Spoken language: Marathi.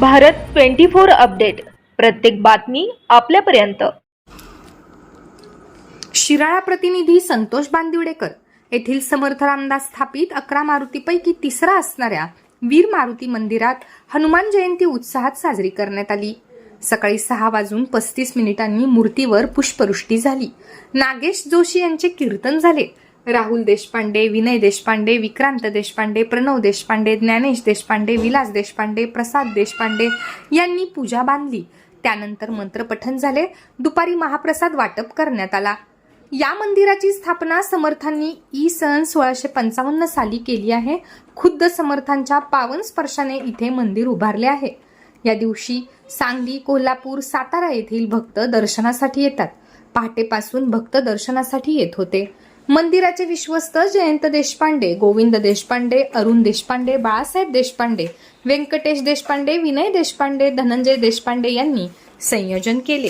Bharat twenty four update. प्रत्येक बातमी आपल्यापर्यंत. शिराळा प्रतिनिधी संतोष बांदिवडेकर येथील समर्थ रामदास स्थापित अकरा मारुतीपैकी तिसरा असणाऱ्या वीर मारुती मंदिरात हनुमान जयंती उत्साहात साजरी करण्यात आली. सकाळी सहा वाजून पस्तीस मिनिटांनी मूर्तीवर पुष्पवृष्टी झाली. नागेश जोशी यांचे कीर्तन झाले. राहुल देशपांडे विनय देशपांडे विक्रांत देशपांडे प्रणव देशपांडे ज्ञानेश देशपांडे विलास देशपांडे प्रसाद देशपांडे यांनी पूजा बांधली. त्यानंतर मंत्रपठन झाले. दुपारी महाप्रसाद वाटप करण्यात आला. या मंदिराची स्थापना समर्थांनी ई सन सोळाशे पंचावन्न साली केली आहे. खुद्द समर्थांच्या पावन स्पर्शाने इथे मंदिर उभारले आहे. या दिवशी सांगली कोल्हापूर सातारा येथील भक्त दर्शनासाठी येतात. पहाटेपासून भक्त दर्शनासाठी येत होते. मंदिराचे विश्वस्त जयंत देशपांडे गोविंद देशपांडे अरुण देशपांडे बाळासाहेब देशपांडे व्यंकटेश देशपांडे विनय देशपांडे धनंजय देशपांडे यांनी संयोजन केले.